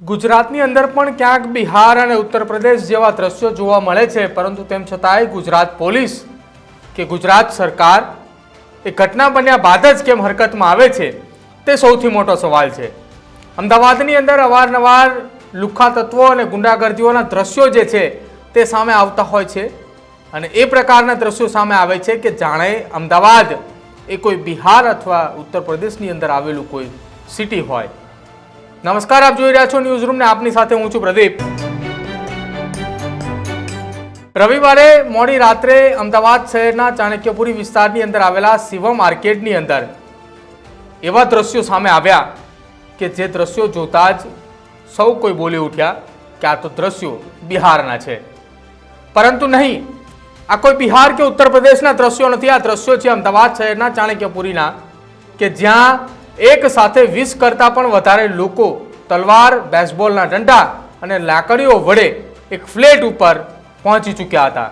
ગુજરાતની અંદર પણ ક્યાંક બિહાર અને ઉત્તર પ્રદેશ જેવા દ્રશ્યો જોવા મળે છે, પરંતુ તેમ છતાંય ગુજરાત પોલીસ કે ગુજરાત સરકાર એ ઘટના બન્યા બાદ જ કેમ હરકતમાં આવે છે, તે સૌથી મોટો સવાલ છે. અમદાવાદની અંદર અવારનવાર લુખ્ખા તત્વો અને ગુંડાગર્દીઓના દ્રશ્યો જે છે, તે સામે આવતા હોય છે અને એ પ્રકારના દ્રશ્યો સામે આવે છે કે જાણે અમદાવાદ એ કોઈ બિહાર અથવા ઉત્તર પ્રદેશની અંદર આવેલું કોઈ સિટી હોય. નમસ્કાર, આપ જોઈ રહ્યા છો ન્યૂઝ રૂમ ને આપની સાથે હું છું પ્રદીપ. રવિવારે મોડી રાત્રે અમદાવાદ શહેરના ચાણક્યપુરી વિસ્તારની અંદર આવેલા શિવમ માર્કેટની અંદર એવા દ્રશ્યો સામે આવ્યા કે જે દ્રશ્યો જોતા જ સૌ કોઈ બોલી ઉઠ્યા કે આ તો દ્રશ્યો બિહારના છે. પરંતુ નહીં, આ કોઈ બિહાર કે ઉત્તર પ્રદેશના દ્રશ્યો નથી. આ દ્રશ્યો છે અમદાવાદ શહેરના ચાણક્યપુરીના કે જ્યાં એક સાથે વીસ કરતાં પણ વધારે લોકો તલવાર બેસબોલના ડંડા અને લાકડીઓ વડે એક ફ્લેટ ઉપર પહોંચી ચૂક્યા હતા.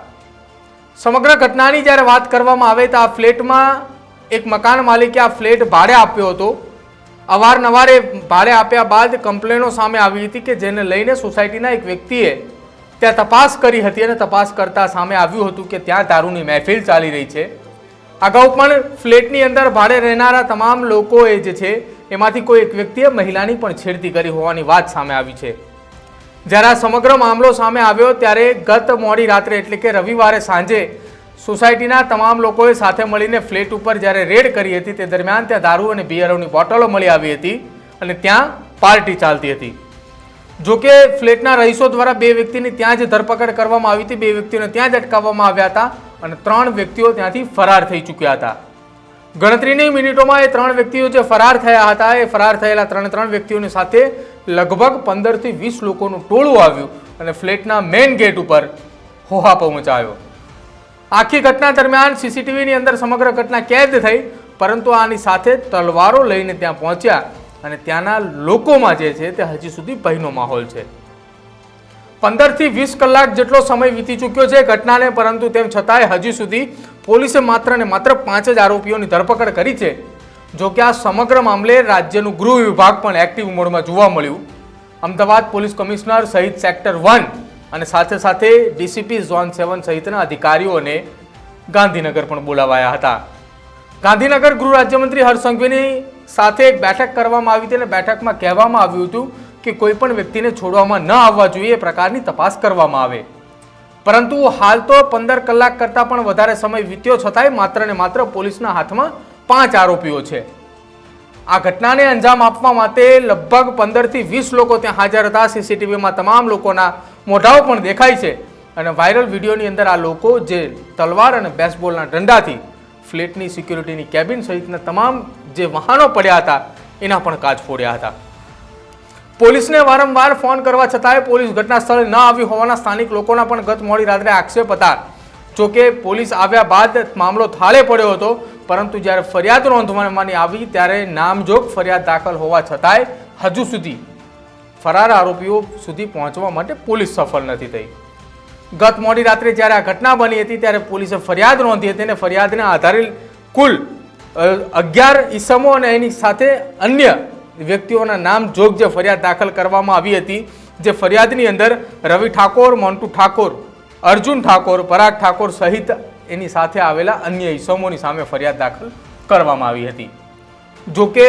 સમગ્ર ઘટનાની જ્યારે વાત કરવામાં આવે તો આ ફ્લેટમાં એક મકાન માલિકે આ ફ્લેટ ભાડે આપ્યો હતો. અવારનવાર ભાડે આપ્યા બાદ કમ્પ્લેનો સામે આવી હતી કે જેને લઈને સોસાયટીના એક વ્યક્તિએ ત્યાં તપાસ કરી હતી અને તપાસ કરતા સામે આવ્યું હતું કે ત્યાં દારૂની મહેફિલ ચાલી રહી છે. અગાઉ પણ ફ્લેટની અંદર ભાડે રહેનારા તમામ લોકોએ જે છે, એમાંથી કોઈ એક વ્યક્તિએ મહિલાની પણ છેડતી કરી હોવાની વાત સામે આવી છે. જ્યારે આ સમગ્ર મામલો સામે આવ્યો ત્યારે ગત મોડી રાત્રે એટલે કે રવિવારે સાંજે સોસાયટીના તમામ લોકોએ સાથે મળીને ફ્લેટ ઉપર જ્યારે રેડ કરી હતી, તે દરમિયાન ત્યાં દારૂ અને બિયરોની બોટલો મળી આવી હતી અને ત્યાં પાર્ટી ચાલતી હતી. જોકે ફ્લેટના રહીશો દ્વારા બે વ્યક્તિની ત્યાં જ ધરપકડ કરવામાં આવી હતી. બે વ્યક્તિઓને ત્યાં જ અટકાવવામાં આવ્યા હતા અને ત્રણ વ્યક્તિઓ ત્યાંથી ફરાર થઈ ચૂક્યા હતા. ગણતરીની મિનિટોમાં એ ત્રણ વ્યક્તિઓ જે ફરાર થયા હતા, એ ફરાર થયેલા ત્રણે ત્રણ વ્યક્તિઓની સાથે લગભગ પંદરથી વીસ લોકોનું ટોળું આવ્યું અને ફ્લેટના મેઇન ગેટ ઉપર હોહાપો પહોંચાયો. આખી ઘટના દરમિયાન સીસીટીવીની અંદર સમગ્ર ઘટના કેદ થઈ, પરંતુ આની સાથે તલવારો લઈને ત્યાં પહોંચ્યા. અને ત્યાંના લોકોમાં જે છે તે હજી સુધી ભયનો માહોલ છે. પંદરથી વીસ કલાક જેટલો સમય વીતી ચૂક્યો છે ઘટનાને, પરંતુ તેમ છતાંય હજી સુધી પોલીસે માત્ર ને માત્ર પાંચ જ આરોપીઓની ધરપકડ કરી છે. જો કે આ સમગ્ર મામલે રાજ્યનું ગૃહ વિભાગ પણ એક્ટિવ મોડમાં જોવા મળ્યું. અમદાવાદ પોલીસ કમિશનર સહિત સેક્ટર વન અને સાથે સાથે ડીસીપી ઝોન સેવન સહિતના અધિકારીઓને ગાંધીનગર પણ બોલાવાયા હતા. ગાંધીનગર ગૃહ રાજ્યમંત્રી હર્ષ સંઘવીની સાથે એક બેઠક કરવામાં આવી હતી અને બેઠકમાં કહેવામાં આવ્યું હતું કે કોઈ પણ વ્યક્તિને છોડવામાં ન આવવા જોઈએ એ પ્રકારની તપાસ કરવામાં આવે. પરંતુ હાલ તો પંદર કલાક કરતાં પણ વધારે સમય વીત્યો છતાંય માત્ર ને માત્ર પોલીસના હાથમાં પાંચ આરોપીઓ છે. આ ઘટનાને અંજામ આપવા માટે લગભગ પંદરથી વીસ લોકો ત્યાં હાજર હતા. સીસીટીવીમાં તમામ લોકોના મોઢાઓ પણ દેખાય છે. અને વાયરલ વિડીયોની અંદર આ લોકો જે તલવાર અને બેસબોલના દંડાથી ફ્લેટની સિક્યુરિટીની કેબિન સહિતના તમામ જે વાહનો પડ્યા હતા, એના પણ કાચ ફોડ્યા હતા. પોલીસને વારંવાર ફોન કરવા છતાંય પોલીસ ઘટના સ્થળે ન આવી હોવાના સ્થાનિક લોકોના પણ ગત મોડી રાત્રે આક્ષેપ હતા. જોકે પોલીસ આવ્યા બાદ મામલો થાળે પડ્યો હતો, પરંતુ જ્યારે ફરિયાદ નોંધવાની આવી ત્યારે નામજોગ ફરિયાદ દાખલ હોવા છતાંય હજુ સુધી ફરાર આરોપીઓ સુધી પહોંચવા માટે પોલીસ સફળ નથી થઈ. ગત મોડી રાત્રે જ્યારે આ ઘટના બની હતી, ત્યારે પોલીસે ફરિયાદ નોંધી હતી અને ફરિયાદના આધારે કુલ અગિયાર ઈસમો અને એની સાથે અન્ય વ્યક્તિઓના નામ જોગ જે ફરિયાદ દાખલ કરવામાં આવી હતી, જે ફરિયાદની અંદર રવિ ઠાકોર, મોન્ટુ ઠાકોર, અર્જુન ઠાકોર, પરાગ ઠાકોર સહિત એની સાથે આવેલા અન્ય ઈસમોની સામે ફરિયાદ દાખલ કરવામાં આવી હતી. જોકે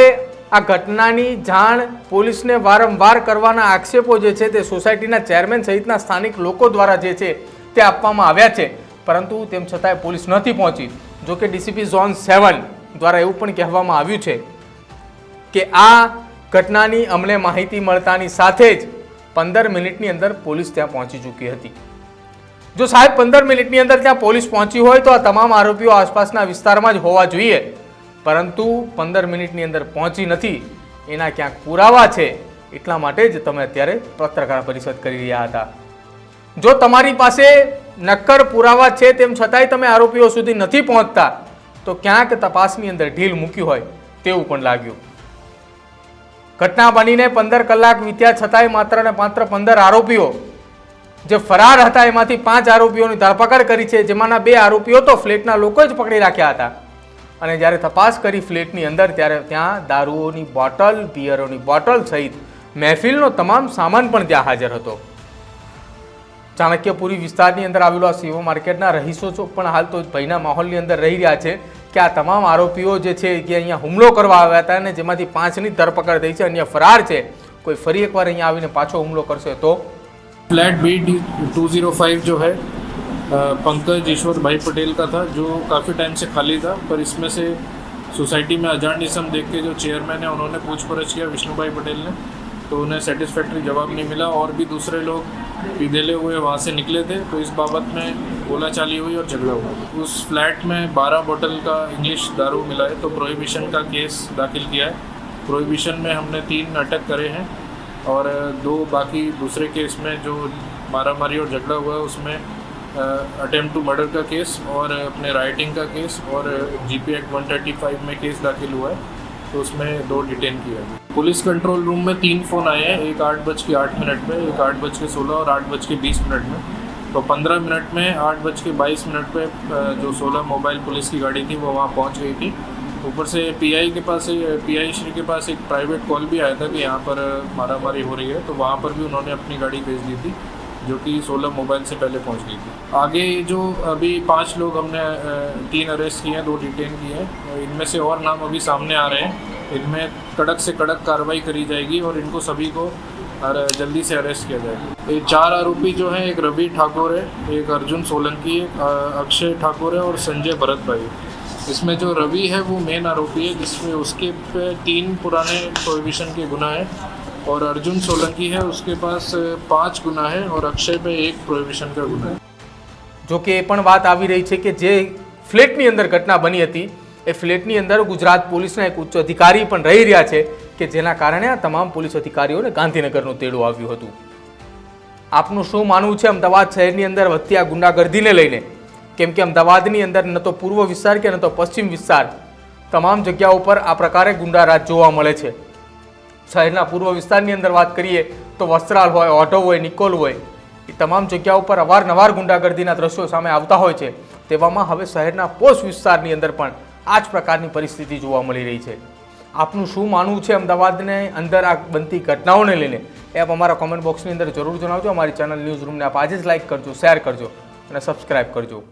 આ ઘટનાની જાણ પોલીસને વારંવાર કરવાના આક્ષેપો જે છે તે સોસાયટીના ચેરમેન સહિતના સ્થાનિક લોકો દ્વારા જે છે તે આપવામાં આવ્યા છે. પરંતુ તેમ છતાંય પોલીસ નથી પહોંચી. જોકે ડીસીપી ઝોન સેવન દ્વારા એવું પણ કહેવામાં આવ્યું છે કે આ ઘટનાની અમને માહિતી મળતાની સાથે જ પંદર મિનિટની અંદર પોલીસ ત્યાં પહોંચી ચૂકી હતી. જો સાહેબ, પંદર મિનિટની અંદર ત્યાં પોલીસ પહોંચી હોય તો આ તમામ આરોપીઓ આસપાસના વિસ્તારમાં જ હોવા જોઈએ. પરંતુ પંદર મિનિટની અંદર પહોંચી નથી. એના ક્યાંક પુરાવા છે. એટલા માટે જ તમે અત્યારે પત્રકાર પરિષદ કરી રહ્યા હતા. જો તમારી પાસે નક્કર પુરાવા છે તેમ છતાંય તમે આરોપીઓ સુધી નથી પહોંચતા, તો ક્યાંક તપાસની અંદર ઢીલ મૂકી હોય તેવું પણ લાગ્યું. ઘટના બનીને પંદર કલાક વીત્યા છતાંય માત્ર ને માત્ર પંદર આરોપીઓ, જે ફરાર હતા એમાંથી પાંચ આરોપીઓની ધરપકડ કરી છે, જેમાંના બે આરોપીઓ તો ફ્લેટના લોકો જ પકડી રાખ્યા હતા. અને જ્યારે તપાસ કરી ફ્લેટની અંદર, ત્યારે ત્યાં દારૂઓની બોટલ, બિયરોની બોટલ સહિત મહેફિલનો તમામ સામાન પણ ત્યાં હાજર હતો. ચાણક્યપુરી વિસ્તારની અંદર આવેલો આ શિવો માર્કેટના રહીશો પણ હાલ તો ભયના માહોલની અંદર રહી રહ્યા છે કે આ તમામ આરોપીઓ જે છે કે અહીંયા હુમલો કરવા આવ્યા હતા અને જેમાંથી પાંચની ધરપકડ થઈ છે, અન્ય ફરાર છે. કોઈ ફરી એકવાર અહીંયા આવીને પાછો હુમલો કરશે તો? Flat B two zero five જો હૈ पंकज ईश्वर भाई पटेल का था, जो काफ़ी टाइम से खाली था, पर इसमें से सोसाइटी में अजान इसम देख के जो चेयरमैन है, उन्होंने पूछपरछ किया विष्णु भाई पटेल ने तो उन्हें सेटिस्फैक्ट्री जवाब नहीं मिला और भी दूसरे लोग पीधेले हुए वहाँ से निकले थे तो इस बाबत में बोलाचाली हुई और झगड़ा हुआ। उस फ्लैट में बारह बोतल का इंग्लिश दारू मिला है तो प्रोहिबिशन का केस दाखिल किया है। प्रोहिबिशन में हमने तीन अटक करे हैं और दो बाकी दूसरे केस में जो मारामारी और झगड़ा हुआ है, उसमें अटेम्प्ट टू मर्डर का केस और अपने राइटिंग का केस और जी पी एक्ट 135 में केस दाखिल हुआ है तो उसमें दो डिटेन किया है पुलिस कंट्रोल रूम में तीन फ़ोन आए हैं एक आठ बज के आठ मिनट में एक आठ बज के सोलह और आठ बज के बीस मिनट में। तो पंद्रह मिनट में आठ बज के बाईस मिनट पे अ, जो सोलह मोबाइल पुलिस की गाड़ी थी वो वहाँ पहुँच गई थी। ऊपर से पीआई के पास पीआई श्री के पास एक प्राइवेट कॉल भी आया था कि यहाँ पर मारामारी हो रही है तो वहाँ पर भी उन्होंने अपनी गाड़ी भेज दी थी। जो कि 16 मोबाइल से पहले पहुँच गई थी। आगे जो अभी पाँच लोग हमने तीन अरेस्ट किए हैं, दो डिटेन किए हैं इनमें से और नाम अभी सामने आ रहे हैं। इनमें कड़क से कड़क कार्रवाई करी जाएगी और इनको सभी को जल्दी से अरेस्ट किया जाएगा। ये चार आरोपी जो हैं, एक रवि ठाकुर है, एक अर्जुन सोलंकी अक्षय ठाकुर है और संजय भरत भाई। इसमें जो रवि है, वो मेन आरोपी है, जिसमें उसके पे तीन पुराने प्रोहिबिशन के गुना है। और अर्जुन सोलंकी है उसके पास अ, पाँच गुना है और अक्षय पे एक प्रोहिबिशन का गुना है જો કે એ પણ વાત આવી રહી છે કે જે ફ્લેટની અંદર ઘટના બની હતી એ ફ્લેટની અંદર ગુજરાત પોલીસના એક ઉચ્ચ અધિકારી પણ રહી રહ્યા છે કે જેના કારણે આ તમામ પોલીસ અધિકારીઓને ગાંધીનગરનું તેડું આવ્યું હતું આપનું શું માનવું છે અમદાવાદ શહેરની અંદર વધતી આ ગુંડાગર્દીને લઈને કેમ કે અમદાવાદની અંદર ન તો પૂર્વ વિસ્તાર કે ન તો પશ્ચિમ વિસ્તાર તમામ જગ્યાઓ પર આ પ્રકારે ગુંડારાજ જોવા મળે છે શહેરના પૂર્વ વિસ્તારની અંદર વાત કરીએ તો વસ્ત્રાલ હોય ઓઢવ હોય, નિકોલ હોય, એ તમામ જગ્યાઓ પર અવારનવાર ગુંડાગર્દીના દ્રશ્યો સામે આવતા હોય છે. તેવામાં હવે શહેરના પોસ્ટ વિસ્તારની અંદર પણ આ જ પ્રકારની પરિસ્થિતિ જોવા મળી રહી છે. આપનું શું માનવું છે અમદાવાદને અંદર આ બનતી ઘટનાઓને લઈને? એ આપ અમારા કોમેન્ટ બોક્સની અંદર જરૂર જણાવજો. અમારી ચેનલ ન્યૂઝ રૂમને આપ આજે જ લાઇક કરજો શેર કરજો અને સબસ્ક્રાઇબ કરજો.